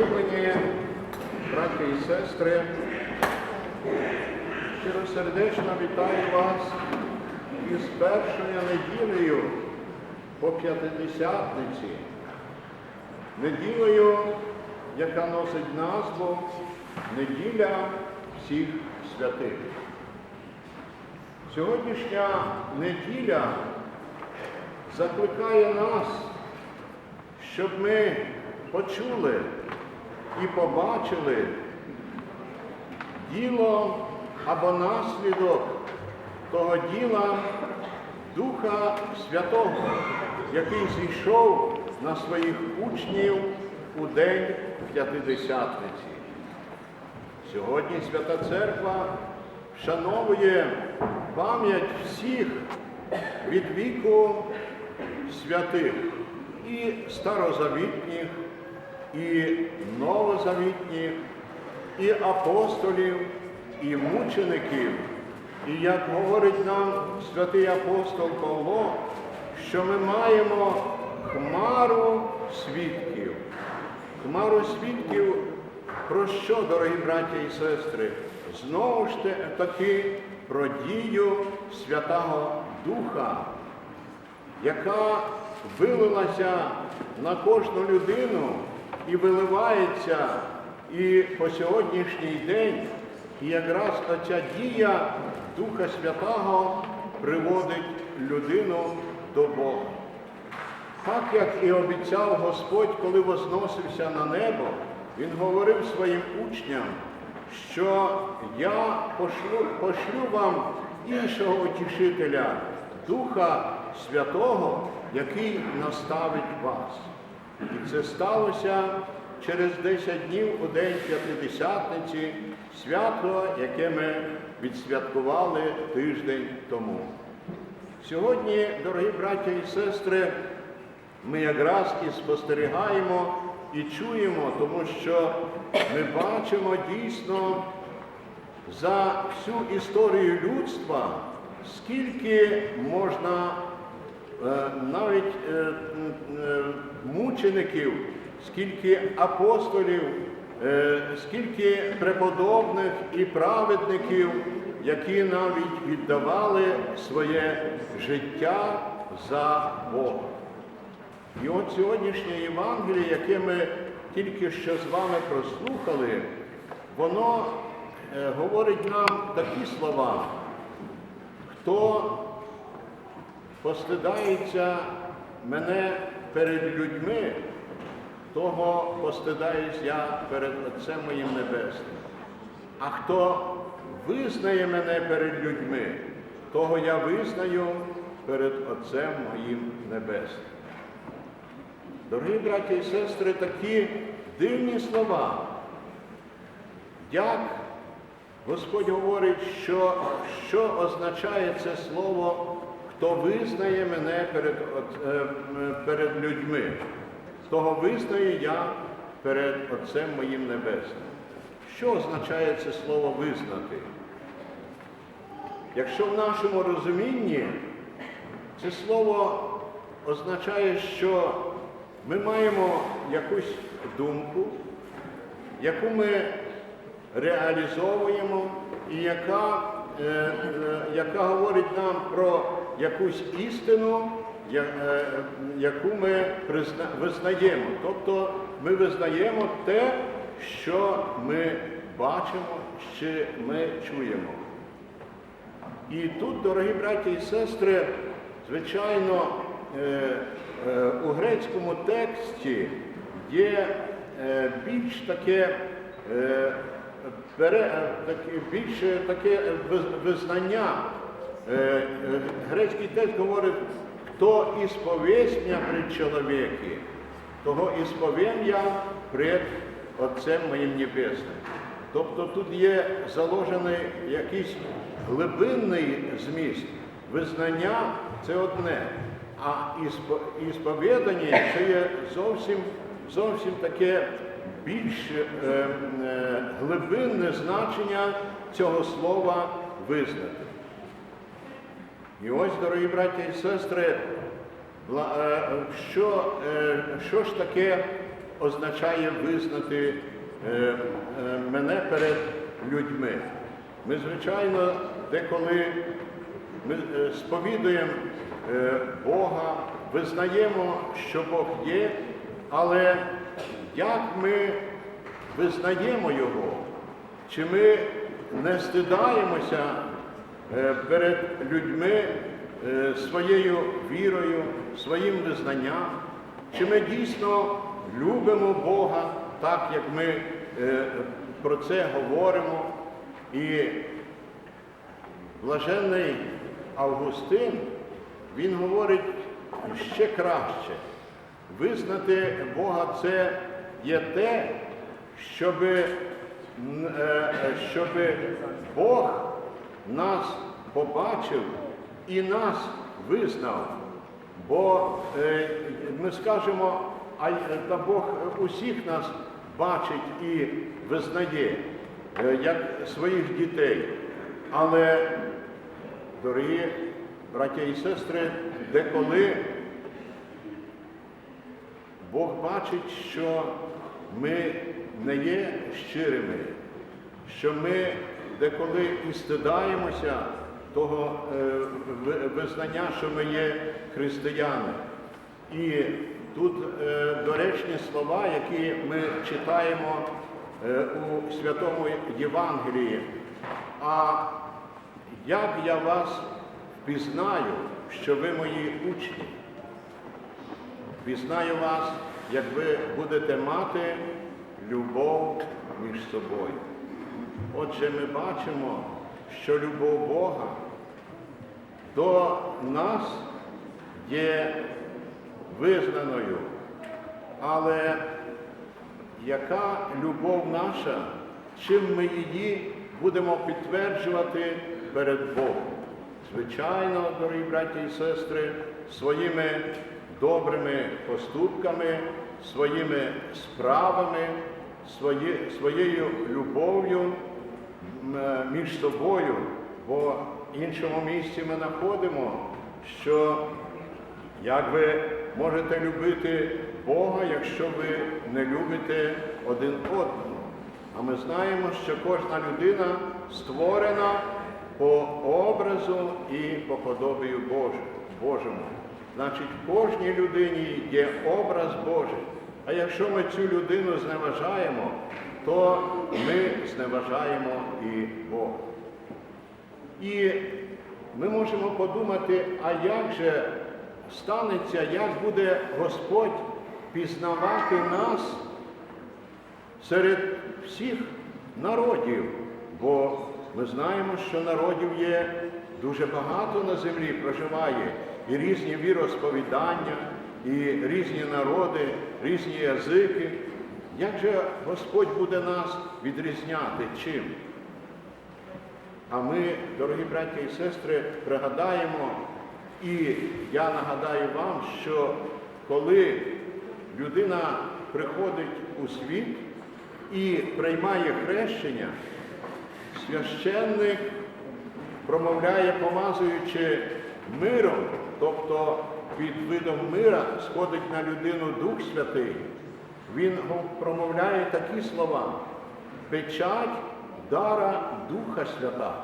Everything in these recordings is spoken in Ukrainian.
Улюблені браті і сестри, щиросердечно вітаю вас із першою неділею по п'ятидесятниці, неділею, яка носить назву Неділя всіх святих. Сьогоднішня неділя закликає нас, щоб ми почули і побачили діло або наслідок того діла Духа Святого, який зійшов на своїх учнів у день П'ятидесятниці. Сьогодні Свята Церква вшановує пам'ять всіх від віку святих і старозавітніх, і новозавітніх, і апостолів, і мучеників. І як говорить нам святий апостол Павло, що ми маємо хмару свідків. Хмару свідків про що, дорогі браті і сестри? Знову ж таки про дію Святого Духа, яка вилилася на кожну людину і виливається і по сьогоднішній день, і якраз ця дія Духа Святого приводить людину до Бога. Так як і обіцяв Господь, коли возносився на небо, Він говорив своїм учням, що я пошлю, пошлю вам іншого утішителя, Духа Святого, який наставить вас. І це сталося через 10 днів у день П'ятидесятниці, свято, яке ми відсвяткували тиждень тому. Сьогодні, дорогі браття і сестри, ми якраз і спостерігаємо і чуємо, тому що ми бачимо дійсно за всю історію людства, скільки можна навіть е, е, мучеників, скільки апостолів, е, скільки преподобних і праведників, які навіть віддавали своє життя за Бога. І от сьогоднішнє Євангеліє, яке ми тільки що з вами прослухали, воно е, говорить нам такі слова, хто постидається мене перед людьми, того постидаюсь я перед Отцем моїм Небесним. А хто визнає мене перед людьми, того я визнаю перед Отцем моїм Небесним. Дорогі браті і сестри, такі дивні слова. Як Господь говорить, що, що означає це слово, хто визнає мене перед, е, перед людьми, того визнаю я перед Отцем моїм Небесним. Що означає це слово визнати? Якщо в нашому розумінні це слово означає, що ми маємо якусь думку, яку ми реалізовуємо, і яка, е, е, яка говорить нам про якусь істину, е, яку ми визнаємо. Тобто ми визнаємо те, що ми бачимо, чи ми чуємо. І тут, дорогі браті і сестри, звичайно, е, е, у грецькому тексті є більш таке більше таке визнання. Е, е, Грецький текст говорить, хто ісповість мене пред чоловіки, того ісповім я пред Отцем моїм Небесним. Тобто тут є заложений якийсь глибинний зміст. Визнання це одне, а ісповідання це є зовсім, зовсім таке більш е, е, глибинне значення цього слова визнати. І ось, дорогі браті і сестри, е, що, е, що ж таке означає визнати е, мене перед людьми. Ми, звичайно, деколи ми сповідуємо Бога, визнаємо, що Бог є, але як ми визнаємо Його? Чи ми не стидаємося перед людьми е, своєю вірою, своїм визнанням? Чи ми дійсно любимо Бога так, як ми е, про це говоримо? І блаженний Августин, він говорить ще краще. Визнати Бога це є те, щоб, щоб Бог нас побачив і нас визнав. Бо е, ми скажемо, а та Бог усіх нас бачить і визнає, е, як своїх дітей. Але, дорогі браття і сестри, деколи Бог бачить, що ми не є щирими, що ми деколи і стидаємося того е, визнання, що ми є християни. І тут е, доречні слова, які ми читаємо е, у Святому Євангелії. А як я вас впізнаю, що ви мої учні? Пізнаю вас, як ви будете мати любов між собою. Отже, ми бачимо, що любов Бога до нас є визнаною. Але яка любов наша, чим ми її будемо підтверджувати перед Богом? Звичайно, дорогі браті і сестри, своїми добрими поступками, своїми справами, свої, своєю любов'ю між собою, бо в іншому місці ми знаходимо, що як ви можете любити Бога, якщо ви не любите один одного? А ми знаємо, що кожна людина створена по образу і по подобію Божому. Значить, в кожній людині є образ Божий. А якщо ми цю людину зневажаємо, то ми зневажаємо і Бога. І ми можемо подумати, а як же станеться, як буде Господь пізнавати нас серед всіх народів, бо ми знаємо, що народів є дуже багато на землі, проживає і різні віросповідання, і різні народи, різні язики. Як же Господь буде нас відрізняти чим? А ми, дорогі браття і сестри, пригадаємо, і я нагадаю вам, що коли людина приходить у світ і приймає хрещення, священник промовляє, помазуючи миром, тобто під видом мира сходить на людину Дух Святий. Він промовляє такі слова: печать дара Духа Святого.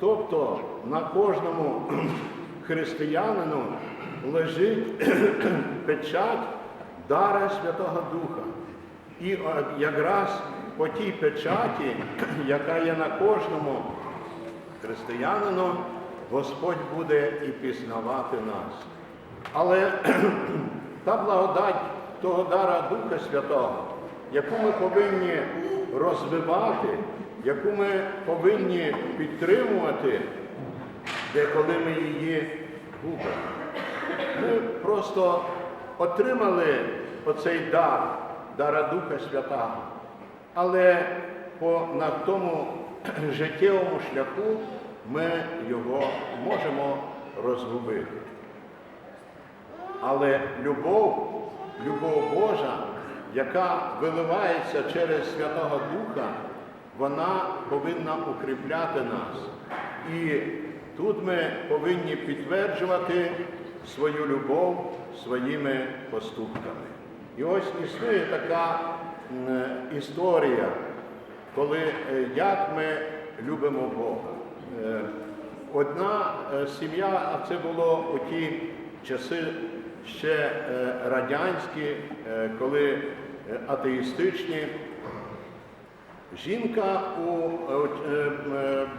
Тобто на кожному християнину лежить печать дара Святого Духа. І якраз по тій печаті, яка є на кожному християнину, Господь буде і пізнавати нас. Але та благодать того дара Духа Святого, яку ми повинні розвивати, яку ми повинні підтримувати, де коли ми її губимо. Ми просто отримали оцей дар, дара Духа Святого, але по, на тому життєвому шляху ми його можемо розгубити. Але любов, любов Божа, яка виливається через Святого Духа, вона повинна укріпляти нас. І тут ми повинні підтверджувати свою любов своїми поступками. І ось існує така історія, коли е, як ми любимо Бога. Е, Одна е, сім'я, а це було у ті часи ще е, радянські, е, коли е, атеїстичні. Жінка у,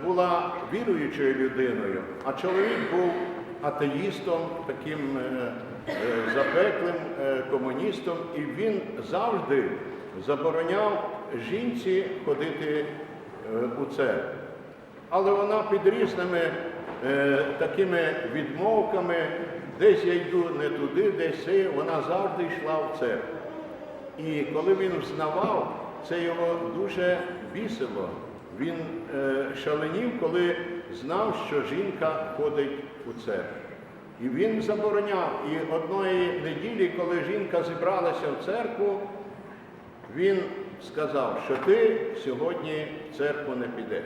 була віруючою людиною, а чоловік був атеїстом, таким запеклим комуністом, і він завжди забороняв жінці ходити у церкву. Але вона під різними такими відмовками, десь я йду не туди, десь це, вона завжди йшла в церкву. І коли він взнавав, це його дуже бісило. Він е, шаленів, коли знав, що жінка ходить у церкву. І він забороняв. І одної неділі, коли жінка зібралася в церкву, він сказав, що ти сьогодні в церкву не підеш.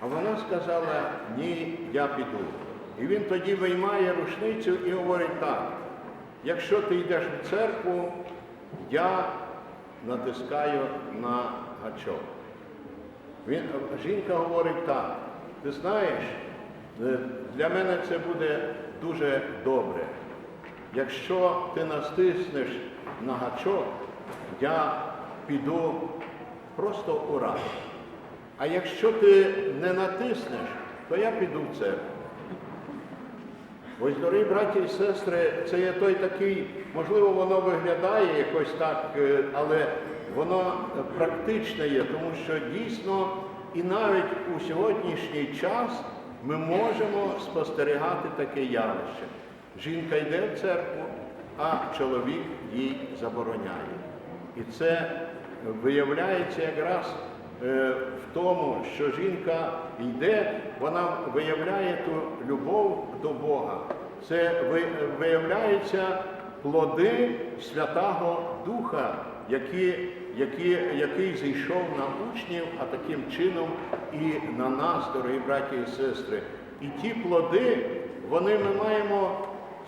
А вона сказала, ні, я піду. І він тоді виймає рушницю і говорить так, якщо ти йдеш в церкву, я натискаю на гачок. Він, жінка говорить так, ти знаєш, е, для мене це буде дуже добре. Якщо ти настиснеш на гачок, я піду просто у рай. А якщо ти не натиснеш, то я піду в церкву. Ось, дорогі браті і сестри, це є той такий, можливо, воно виглядає якось так, е, але воно е, практичне є, тому що дійсно і навіть у сьогоднішній час ми можемо спостерігати таке явище. Жінка йде в церкву, а чоловік їй забороняє. І це виявляється якраз в тому, що жінка йде, вона виявляє ту любов до Бога. Це виявляються плоди Святого Духа, які, які, який зійшов на учнів, а таким чином і на нас, дорогі браті і сестри. І ті плоди, вони ми маємо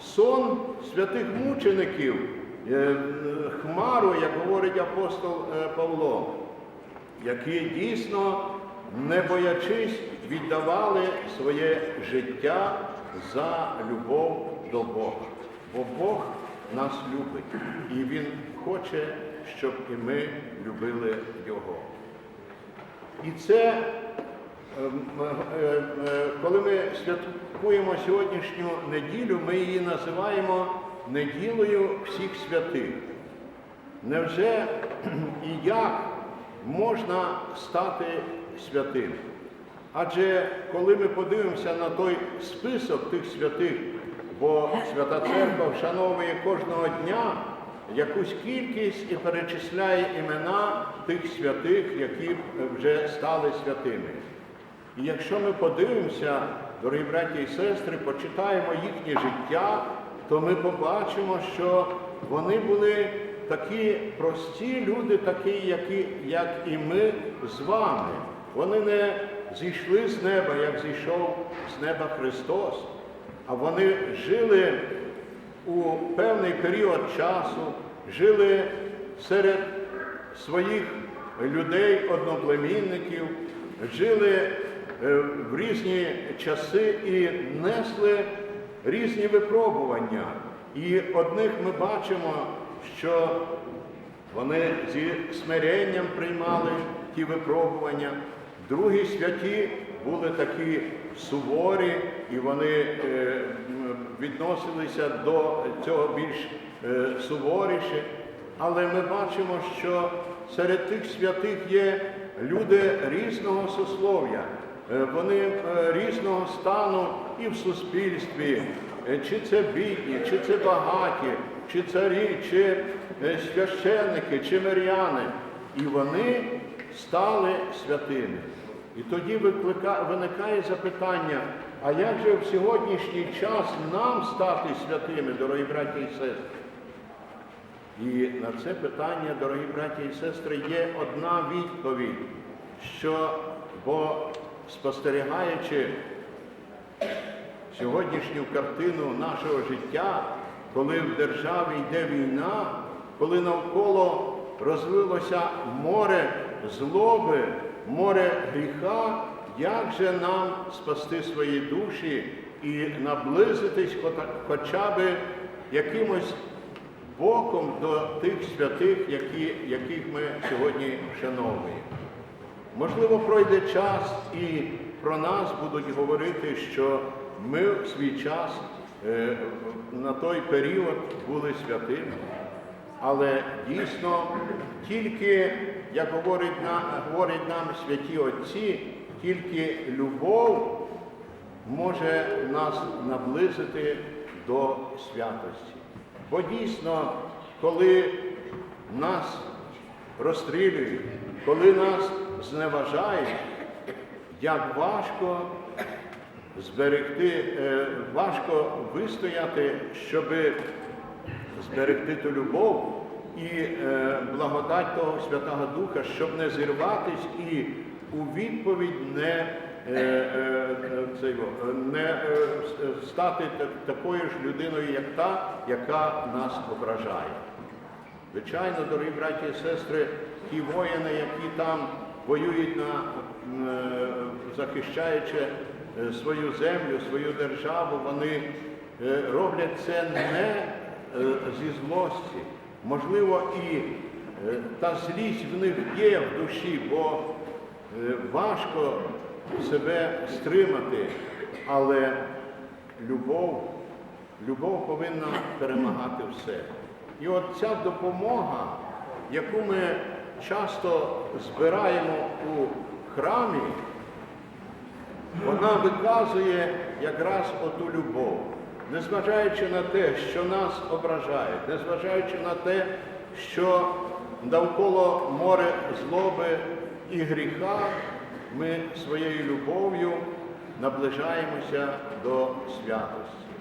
сон святих мучеників, е, хмару, як говорить апостол е, Павло, які дійсно, не боячись, віддавали своє життя за любов до Бога. Бо Бог нас любить, і Він хоче, щоб і ми любили Його. І це, ем, е, е, коли ми святкуємо сьогоднішню неділю, ми її називаємо неділею всіх святих. Невже і як можна стати святим? Адже коли ми подивимося на той список тих святих, бо Свята Церква вшановує кожного дня якусь кількість і перечисляє імена тих святих, які вже стали святими. І якщо ми подивимося, дорогі браті і сестри, почитаємо їхнє життя, то ми побачимо, що вони були такі прості люди, такі, які, як і ми з вами. Вони не зійшли з неба, як зійшов з неба Христос, а вони жили у певний період часу, жили серед своїх людей, одноплемінників, жили е, в різні часи і несли різні випробування. І одних ми бачимо, що вони зі смиренням приймали ті випробування, другі святі були такі суворі, і вони е, відносилися до цього більш е, суворіше. Але ми бачимо, що серед тих святих є люди різного сослов'я, Е, вони різного стану і в суспільстві, чи це бідні, чи це багаті, чи царі, чи е, священники, чи миряни. І вони стали святими. І тоді виникає запитання, а як же в сьогоднішній час нам стати святими, дорогі браті і сестри? І на це питання, дорогі браті і сестри, є одна відповідь, що бо спостерігаючи сьогоднішню картину нашого життя, коли в державі йде війна, коли навколо розвилося море злоби, море гріха, як же нам спасти свої душі і наблизитись хоча б якимось боком до тих святих, які, яких ми сьогодні вшановуємо. Можливо, пройде час і про нас будуть говорити, що ми в свій час на той період були святими. Але дійсно тільки, як говорить, на, говорять нам святі Отці, тільки любов може нас наблизити до святості. Бо дійсно, коли нас розстрілюють, коли нас зневажають, як важко зберегти, е, важко вистояти, щоб зберегти ту любов і е, благодать того Святого Духа, щоб не зірватись і у відповідь не, е, не стати такою ж людиною, як та, яка нас ображає. Звичайно, дорогі браті і сестри, ті воїни, які там воюють, на, захищаючи свою землю, свою державу, вони е, роблять це не е, зі злості. Можливо, і е, та злість в них є в душі, бо е, важко себе стримати, але любов Любов повинна перемагати все. І от ця допомога, яку ми часто збираємо у храмі, вона виказує якраз оту любов, незважаючи на те, що нас ображають, незважаючи на те, що навколо море злоби і гріха, ми своєю любов'ю наближаємося до святості.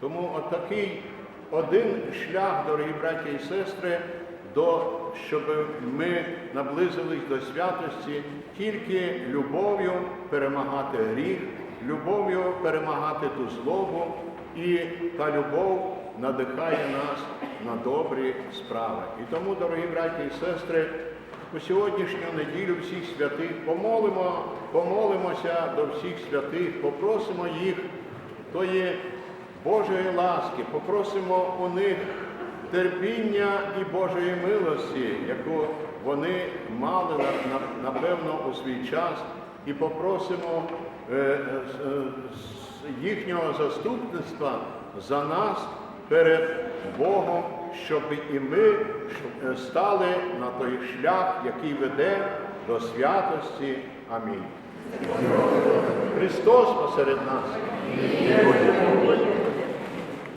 Тому отакий один шлях, дорогі браті і сестри, до, щоб ми наблизились до святості тільки любов'ю перемагати гріх, любов'ю перемагати ту злобу, і та любов надихає нас на добрі справи. І тому, дорогі браті і сестри, у сьогоднішню неділю всіх святих помолимо, помолимося до всіх святих, попросимо їх тої Божої ласки, попросимо у них терпіння і Божої милості, яку вони мали на- на- напевно у свій час, і попросимо е, е, з їхнього заступництва за нас перед Богом, щоб і ми е, стали на той шлях, який веде до святості. Амінь. Христос посеред нас.